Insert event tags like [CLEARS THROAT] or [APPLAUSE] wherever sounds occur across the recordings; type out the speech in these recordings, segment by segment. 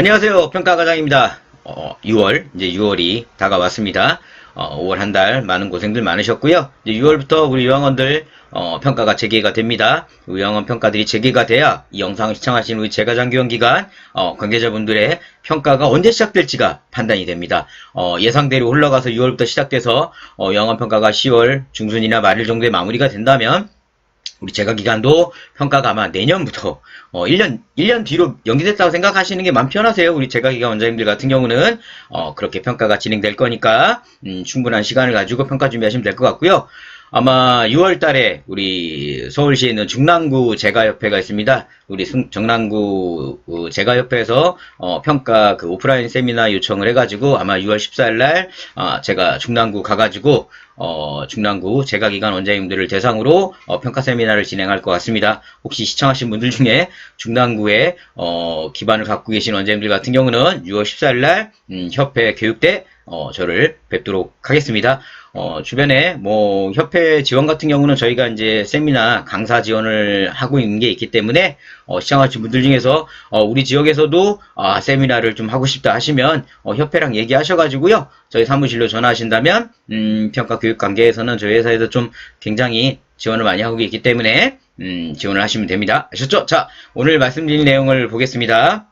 안녕하세요. 평가과장입니다. 어, 6월, 이제 6월이 다가왔습니다. 어, 5월 한 달 많은 고생들 많으셨고요. 이제 6월부터 우리 요양원들 어, 평가가 재개가 됩니다. 요양원 평가들이 재개가 돼야 이 영상을 시청하시는 우리 재가장교원 기관 어, 관계자분들의 평가가 언제 시작될지가 판단이 됩니다. 어, 예상대로 올라가서 6월부터 시작돼서 어, 요양원 평가가 10월 중순이나 말일 정도에 마무리가 된다면 우리 재가 기간도 평가가 아마 내년부터 어 1년 1년 뒤로 연기됐다고 생각하시는 게 마음 편하세요. 우리 재가 기간 원장님들 같은 경우는 어 그렇게 평가가 진행될 거니까 음, 충분한 시간을 가지고 평가 준비하시면 될 것 같고요. 아마 6월 달에 우리 서울시에 있는 중랑구 재가협회가 있습니다. 우리 승- 정랑구 어, 재가협회에서 어, 평가 그 오프라인 세미나 요청을 해가지고 아마 6월 14일 날 아, 제가 중랑구 가가지고 어, 중랑구 재가기관 원장님들을 대상으로 어, 평가 세미나를 진행할 것 같습니다. 혹시 시청하신 분들 중에 중랑구에 어, 기반을 갖고 계신 원장님들 같은 경우는 6월 14일 날 음, 협회 교육대 어, 저를 뵙도록 하겠습니다. 어, 주변에 뭐 협회 지원 같은 경우는 저희가 이제 세미나 강사 지원을 하고 있는 게 있기 때문에 어, 시청하신 분들 중에서 어, 우리 지역에서도 아, 세미나를 좀 하고 싶다 하시면 어, 협회랑 얘기하셔가지고요 저희 사무실로 전화하신다면 음, 평가 교육 관계에서는 저희 회사에서 좀 굉장히 지원을 많이 하고 있기 때문에 음, 지원을 하시면 됩니다. 아셨죠? 자 오늘 말씀드린 내용을 보겠습니다.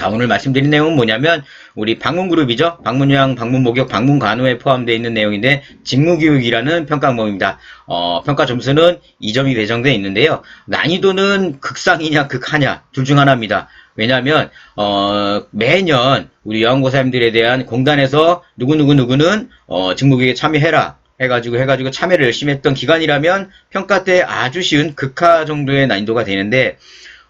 자, 오늘 말씀드린 내용은 뭐냐면, 우리 방문그룹이죠. 방문요양, 방문목욕, 방문간호에 포함되어 있는 내용인데, 직무교육이라는 평가 항목입니다. 어, 평가 점수는 2점이 배정되어 있는데요. 난이도는 극상이냐, 극하냐, 둘 중 하나입니다. 왜냐하면, 어, 매년 우리 요양고사님들에 대한 공단에서 누구누구누구는, 어, 직무교육에 참여해라. 해가지고 해가지고 참여를 열심히 했던 기간이라면 평가 때 아주 쉬운 극하 정도의 난이도가 되는데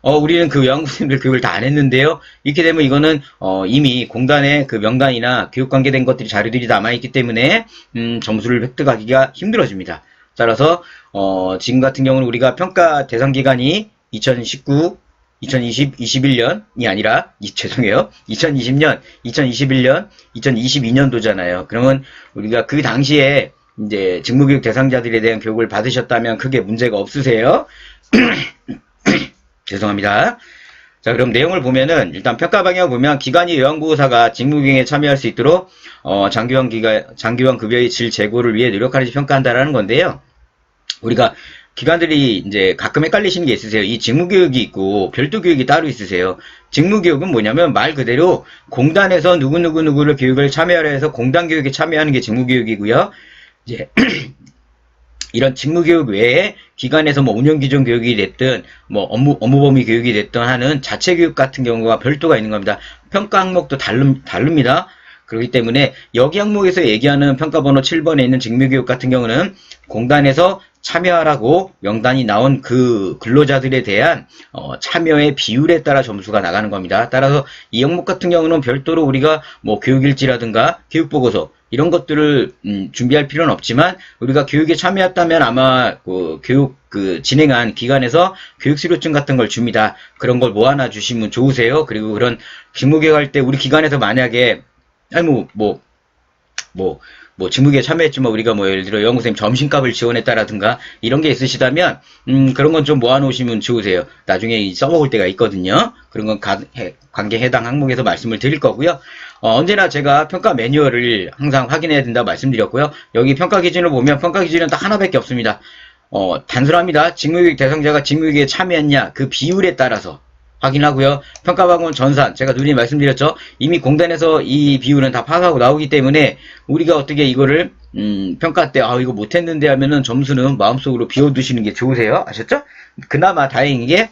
어, 우리는 그 요양고생들 교육을 다 안 했는데요. 이렇게 되면 이거는, 어, 이미 공단의 그 명단이나 교육 관계된 것들이 자료들이 남아있기 때문에, 음, 점수를 획득하기가 힘들어집니다. 따라서, 어, 지금 같은 경우는 우리가 평가 대상 기간이 2019, 2020, 21년이 아니라, 이, 죄송해요. 2020년, 2021년, 2022년도잖아요. 그러면 우리가 그 당시에 이제 직무교육 대상자들에 대한 교육을 받으셨다면 크게 문제가 없으세요. [CLEARS THROAT] 죄송합니다. 자, 그럼 내용을 보면은, 일단 평가 방향을 보면, 기관이 요양보호사가 직무경에 참여할 수 있도록, 어, 장기관 기관, 장기관 급여의 질 제고를 위해 노력하는지 평가한다라는 건데요. 우리가 기관들이 이제 가끔 헷갈리시는 게 있으세요. 이 직무교육이 있고 별도 교육이 따로 있으세요. 직무교육은 뭐냐면 말 그대로 공단에서 누구누구누구를 교육을 참여하려 해서 공단 교육에 참여하는 게 직무교육이고요. 이제 [CLEARS THROAT] 이런 직무 교육 외에 기관에서 뭐 운영기존 교육이 됐든 뭐 업무, 업무 범위 교육이 됐든 하는 자체 교육 같은 경우가 별도가 있는 겁니다. 평가 항목도 다릅, 다릅니다. 그렇기 때문에 여기 항목에서 얘기하는 평가 번호 7번에 있는 직무 교육 같은 경우는 공단에서 참여하라고 명단이 나온 그 근로자들에 대한 어, 참여의 비율에 따라 점수가 나가는 겁니다. 따라서 이 항목 같은 경우는 별도로 우리가 뭐 교육일지라든가 교육보고서 이런 것들을 음, 준비할 필요는 없지만 우리가 교육에 참여했다면 아마 그 교육 그 진행한 기관에서 교육 수료증 같은 걸 줍니다. 그런 걸 모아놔 주시면 좋으세요. 그리고 그런 직무교육 할 때 우리 기관에서 만약에 아니 뭐뭐뭐 뭐 직무교에 참여했지만 우리가 뭐 예를 들어 영어선생님 점심값을 지원했다라든가 이런 게 있으시다면 음 그런 건 좀 모아놓으시면 좋으세요. 나중에 이 써먹을 때가 있거든요. 그런 건 가- 해- 관계 해당 항목에서 말씀을 드릴 거고요. 어, 언제나 제가 평가 매뉴얼을 항상 확인해야 된다고 말씀드렸고요. 여기 평가 기준을 보면 평가 기준은 딱 하나밖에 없습니다. 어, 단순합니다. 직무교육 대상자가 직무교육에 참여했냐 그 비율에 따라서 확인하고요. 평가방문 전산 제가 누님 말씀드렸죠. 이미 공단에서 이 비율은 다 파악하고 나오기 때문에 우리가 어떻게 이거를 음, 평가 때 아 이거 못했는데 하면은 점수는 마음속으로 비워두시는 게 좋으세요. 아셨죠? 그나마 다행인 게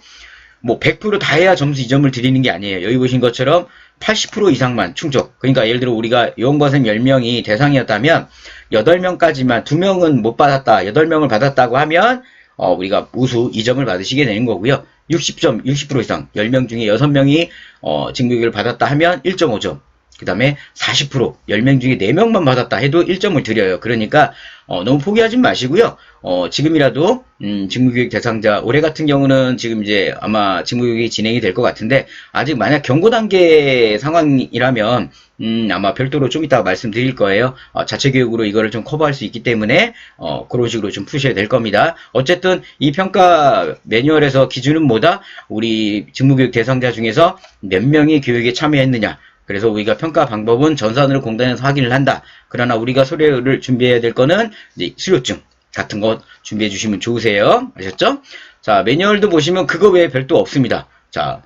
뭐 100%다 해야 점수 2점을 드리는 게 아니에요. 여기 보신 것처럼 80% 이상만 충족. 그러니까 예를 들어 우리가 요원과생 10명이 대상이었다면 8명까지만 2명은 못 받았다. 8명을 받았다고 하면 어, 우리가 우수 2점을 받으시게 되는 거고요. 60점, 60% 이상 10명 중에 6명이 어, 직무교육을 받았다 하면 1.5점. 그 다음에 40% 10명 중에 4명만 받았다 해도 1점을 드려요. 그러니까 어, 너무 포기하지 마시고요. 어, 지금이라도 음, 직무교육 대상자 올해 같은 경우는 지금 이제 아마 직무교육이 진행이 될 것 같은데 아직 만약 경고 단계 상황이라면 음, 아마 별도로 좀 이따가 말씀드릴 거예요. 어, 자체 교육으로 이거를 좀 커버할 수 있기 때문에 어, 그런 식으로 좀 푸셔야 될 겁니다. 어쨌든 이 평가 매뉴얼에서 기준은 뭐다? 우리 직무교육 대상자 중에서 몇 명이 교육에 참여했느냐? 그래서 우리가 평가 방법은 전산으로 공단에서 확인을 한다. 그러나 우리가 소료를 준비해야 될 거는 이제 수료증 같은 것 준비해 주시면 좋으세요. 아셨죠? 자, 매뉴얼도 보시면 그거 외에 별도 없습니다. 자,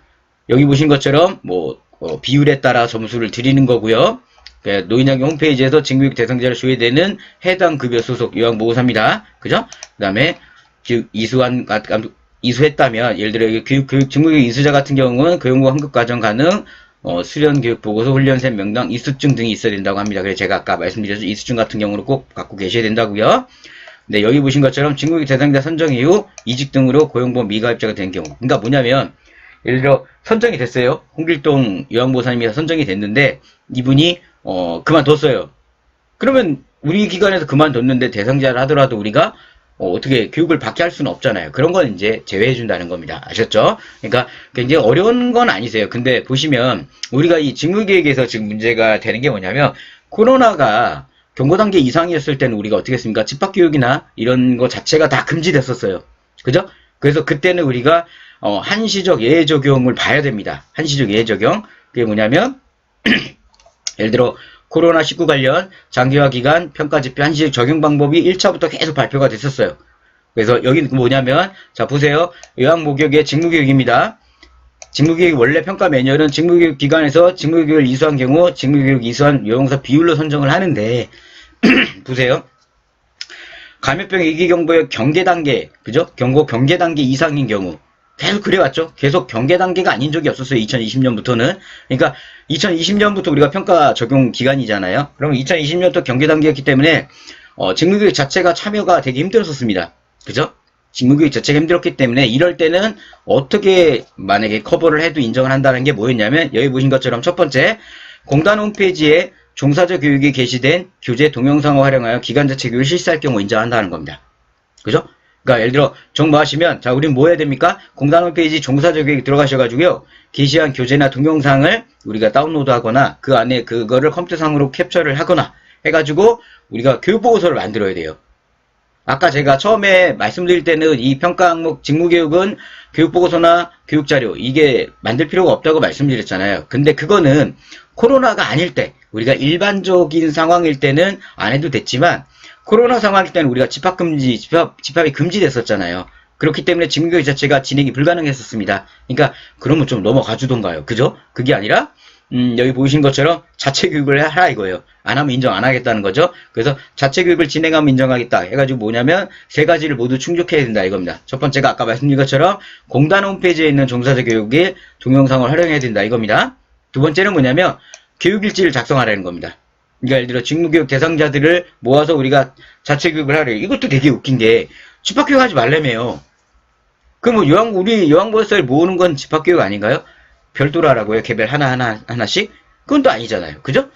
여기 보신 것처럼 뭐 어, 비율에 따라 점수를 드리는 거고요. 그 노인장교 홈페이지에서 직무교육 대상자를 줘야 되는 해당 급여 소속 요양보호사입니다. 그죠? 그 다음에 이수한 이수했다면 예를 들어 교육, 교육 직무교육 이수자 같은 경우는 교육부 환급 과정 가능 어, 수련 교육 보고서 훈련생 명당 이수증 등이 있어야 된다고 합니다. 그래서 제가 아까 말씀드렸죠. 이수증 같은 경우는 꼭 갖고 계셔야 된다고요. 네, 여기 보신 것처럼 직무교육 대상자 선정 이후 이직 등으로 고용보험 미가입자가 된 경우. 그러니까 뭐냐면 예를 들어 선정이 됐어요. 홍길동 요양보호사님이 선정이 됐는데 이분이 어, 그만뒀어요. 그러면 우리 기관에서 그만뒀는데 대상자를 하더라도 우리가 어, 떻게 교육을 받게 할 수는 없잖아요. 그런 건 이제 제외해 준다는 겁니다. 아셨죠? 그러니까 굉장히 어려운 건 아니세요. 근데 보시면 우리가 이 직무계획에서 지금 문제가 되는 게 뭐냐면 코로나가 경고 단계 이상이었을 때는 우리가 어떻게 했습니까? 집합 교육이나 이런 거 자체가 다 금지됐었어요. 그죠? 그래서 그때는 우리가 어, 한시적 예외 적용을 봐야 됩니다. 한시적 예외 적용. 그게 뭐냐면 [CLEARS THROAT] 예를 들어 코로나19 관련 장기화 기간 평가 지표 한시적 적용 방법이 1차부터 계속 발표가 됐었어요. 그래서 여기는 뭐냐면 자 보세요. 요양 목욕의 직무교육입니다. 직무교육 원래 평가 매뉴얼은 직무교육 기관에서 직무교육을 이수한 경우 직무교육 이수한 요양사 비율로 선정을 하는데 [CLEARS THROAT] 보세요. 감염병 위기 경보의 경계 단계, 그죠? 경고 경계 단계 이상인 경우 계속 그래왔죠. 계속 경계 단계가 아닌 적이 없었어요. 2020년부터는. 그러니까 2020년부터 우리가 평가 적용 기간이잖아요. 그러면 2020년부터 경계 단계였기 때문에 어, 직무교육 자체가 참여가 되게 힘들었었습니다. 그죠? 직무교육 자체가 힘들었기 때문에 이럴 때는 어떻게 만약에 커버를 해도 인정을 한다는 게 뭐였냐면 여기 보신 것처럼 첫 번째 공단 홈페이지에 종사자 교육이 게시된 교재 동영상을 활용하여 기관 자체 교육을 실시할 경우 인정한다는 겁니다. 그죠? 그러니까 예를 들어 정보하시면 자 우리는 뭐 해야 됩니까? 공단 홈페이지 종사자 교육 들어가셔가지고요 게시한 교재나 동영상을 우리가 다운로드하거나 그 안에 그거를 컴퓨터상으로 캡처를 하거나 해가지고 우리가 교육 보고서를 만들어야 돼요. 아까 제가 처음에 말씀드릴 때는 이 평가 항목 직무교육은 교육보고서나 교육자료 이게 만들 필요가 없다고 말씀드렸잖아요. 근데 그거는 코로나가 아닐 때 우리가 일반적인 상황일 때는 안 해도 됐지만 코로나 상황일 때는 우리가 집합금지 집합, 집합이 금지됐었잖아요. 그렇기 때문에 직무교육 자체가 진행이 불가능했었습니다. 그러니까 그러면 좀 넘어가 주던가요. 그죠? 그게 아니라 음, 여기 보이신 것처럼 자체 교육을 하라 이거예요. 안 하면 인정 안 하겠다는 거죠. 그래서 자체 교육을 진행하면 인정하겠다 해가지고 뭐냐면 세 가지를 모두 충족해야 된다 이겁니다. 첫 번째가 아까 말씀드린 것처럼 공단 홈페이지에 있는 종사자 교육의 동영상을 활용해야 된다 이겁니다. 두 번째는 뭐냐면 교육일지를 작성하라는 겁니다. 그러니까 예를 들어 직무교육 대상자들을 모아서 우리가 자체 교육을 하래요. 이것도 되게 웃긴 게 집합교육 하지 말래매요. 그럼 뭐 요양 우리 요양보호사를 모으는 건 집합교육 아닌가요? 별도로 하라고요. 개별 하나 하나 하나씩? 그건 또 아니잖아요. 그죠?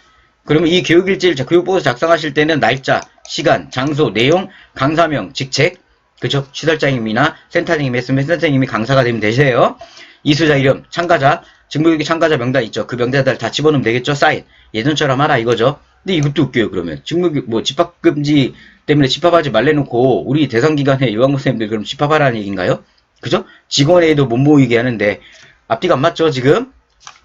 그러면 이 교육일지를 자- 교육보고서 작성하실 때는 날짜, 시간, 장소, 내용, 강사명, 직책, 그죠? 시설장님이나 센터장님이 했으면 센터장님이 강사가 되면 되세요. 이수자 이름, 참가자, 직무교육 참가자 명단 있죠. 그 명단들 다 집어넣으면 되겠죠. 사인. 예전처럼 하라 이거죠. 근데 이것도 웃겨요. 그러면 직무교육 뭐 집합금지 때문에 집합하지 말래놓고 우리 대상기관의 요양보선생님들 그럼 집합하라는 얘기인가요? 그죠? 직원회의도 못 모이게 하는데 앞뒤가 안 맞죠 지금?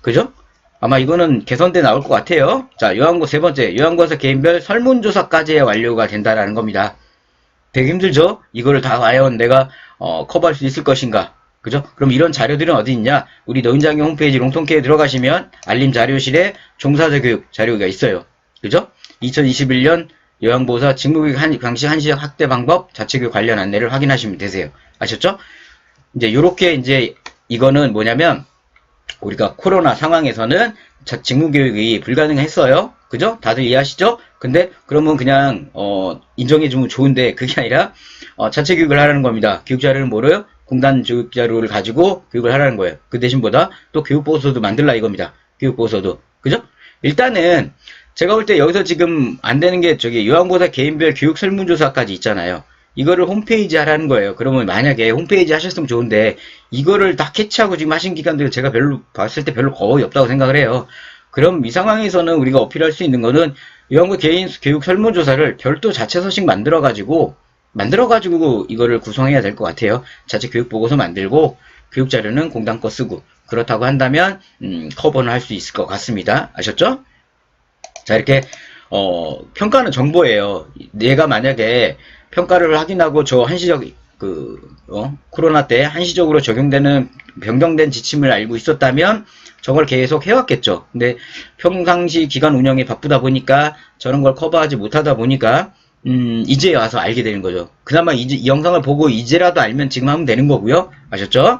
그죠? 아마 이거는 개선돼 나올 것 같아요. 자, 요양고 세 번째, 요양고에서 개인별 설문조사까지 완료가 된다라는 겁니다. 되게 힘들죠? 이거를 다 과연 내가 어, 커버할 수 있을 것인가? 그죠? 그럼 이런 자료들은 어디 있냐? 우리 노인장교 홈페이지 롱통케에 들어가시면 알림 자료실에 종사자 교육 자료가 있어요. 그죠? 2021년 요양보호사 직무교육 한, 강시 한시적 학대 방법 자체교육 관련 안내를 확인하시면 되세요. 아셨죠? 이제 요렇게 이제 이거는 뭐냐면 우리가 코로나 상황에서는 자- 직무교육이 불가능했어요. 그죠? 다들 이해하시죠? 근데 그러면 그냥 어, 인정해주면 좋은데 그게 아니라 어, 자체 교육을 하라는 겁니다. 교육 자료는 뭐래요? 공단 교육 자료를 가지고 교육을 하라는 거예요. 그 대신보다 또 교육 보고서도 만들라 이겁니다. 교육보고서도. 그죠? 일단은 제가 볼 때 여기서 지금 안 되는 게 저기 요양보사 개인별 교육 설문조사까지 있잖아요. 이거를 홈페이지 하라는 거예요. 그러면 만약에 홈페이지 하셨으면 좋은데 이거를 다 캐치하고 지금 하신 기관들 제가 별로 봤을 때 별로 거의 없다고 생각을 해요. 그럼 이 상황에서는 우리가 어필할 수 있는 거는 요양보 개인 교육 설문조사를 별도 자체 서식 만들어 가지고 만들어 가지고 이거를 구성해야 될 것 같아요. 자체 교육 보고서 만들고 교육 자료는 공단 거 쓰고 그렇다고 한다면 음, 커버는 할 수 있을 것 같습니다. 아셨죠? 자 이렇게 어, 평가는 정보예요. 내가 만약에 평가를 확인하고 저 한시적 그 어, 코로나 때 한시적으로 적용되는 변경된 지침을 알고 있었다면 저걸 계속 해왔겠죠. 근데 평상시 기관 운영이 바쁘다 보니까 저런 걸 커버하지 못하다 보니까 음, 이제 와서 알게 되는 거죠. 그나마 이제 이 영상을 보고 이제라도 알면 지금 하면 되는 거고요. 아셨죠?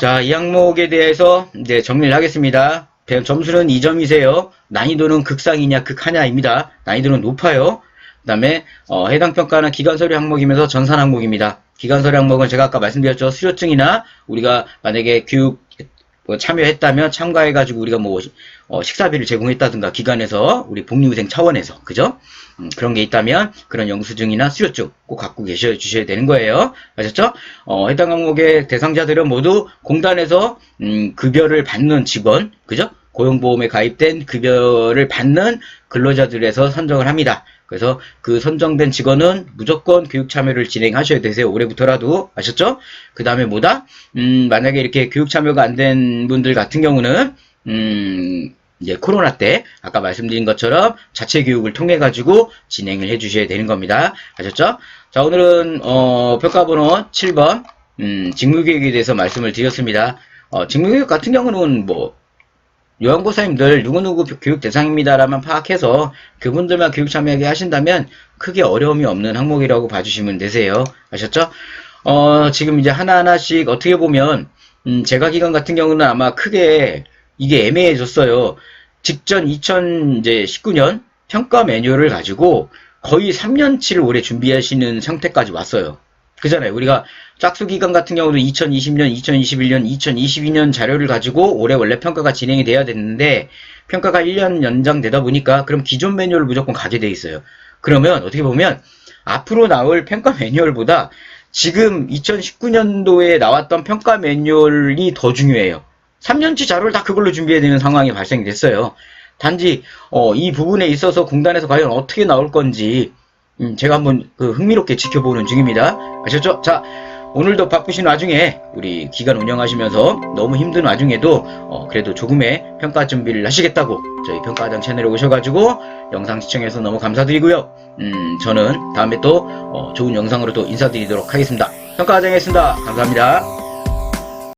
자, 이 항목에 대해서 이제 정리를 하겠습니다. 배- 점수는 2점이세요. 난이도는 극상이냐 극하냐입니다. 난이도는 높아요. 그 다음에 어, 해당 평가는 기간 서류 항목이면서 전산 항목입니다. 기간 서류 항목은 제가 아까 말씀드렸죠. 수료증이나 우리가 만약에 교육 뭐 참여했다면 참가해가지고 우리가 뭐 어, 식사비를 제공했다든가 기관에서 우리 복리후생 차원에서 그죠? 음, 그런 게 있다면 그런 영수증이나 수료증 꼭 갖고 계셔 주셔야 되는 거예요. 아셨죠? 어, 해당 항목의 대상자들은 모두 공단에서 음, 급여를 받는 직원, 그죠? 고용보험에 가입된 급여를 받는 근로자들에서 선정을 합니다. 그래서 그 선정된 직원은 무조건 교육 참여를 진행하셔야 되세요. 올해부터라도 아셨죠? 그 다음에 뭐다? 음, 만약에 이렇게 교육 참여가 안 된 분들 같은 경우는 음, 이제 코로나 때 아까 말씀드린 것처럼 자체 교육을 통해 가지고 진행을 해 주셔야 되는 겁니다. 아셨죠? 자, 오늘은 어, 평가 번호 7번 음, 직무 교육에 대해서 말씀을 드렸습니다. 어, 직무 교육 같은 경우는 뭐 요양보사님들 누구누구 교육 대상입니다라만 파악해서 그분들만 교육 참여하게 하신다면 크게 어려움이 없는 항목이라고 봐주시면 되세요. 아셨죠? 어, 지금 이제 하나하나씩 어떻게 보면 음, 제가 기관 같은 경우는 아마 크게 이게 애매해졌어요. 직전 2019년 평가 매뉴얼을 가지고 거의 3년치를 올해 준비하시는 상태까지 왔어요. 그잖아요. 우리가 짝수 기간 같은 경우도 2020년, 2021년, 2022년 자료를 가지고 올해 원래 평가가 진행이 돼야 됐는데 평가가 1년 연장되다 보니까 그럼 기존 매뉴얼을 무조건 가게 돼 있어요. 그러면 어떻게 보면 앞으로 나올 평가 매뉴얼보다 지금 2019년도에 나왔던 평가 매뉴얼이 더 중요해요. 3년치 자료를 다 그걸로 준비해야 되는 상황이 발생이 됐어요. 단지 어, 이 부분에 있어서 공단에서 과연 어떻게 나올 건지 음, 제가 한번 그 흥미롭게 지켜보는 중입니다. 아셨죠? 자, 오늘도 바쁘신 와중에 우리 기간 운영하시면서 너무 힘든 와중에도 어, 그래도 조금의 평가 준비를 하시겠다고 저희 평가장 채널에 오셔가지고 영상 시청해서 너무 감사드리고요. 음, 저는 다음에 또 어, 좋은 영상으로 또 인사드리도록 하겠습니다. 평가장이었습니다. 감사합니다.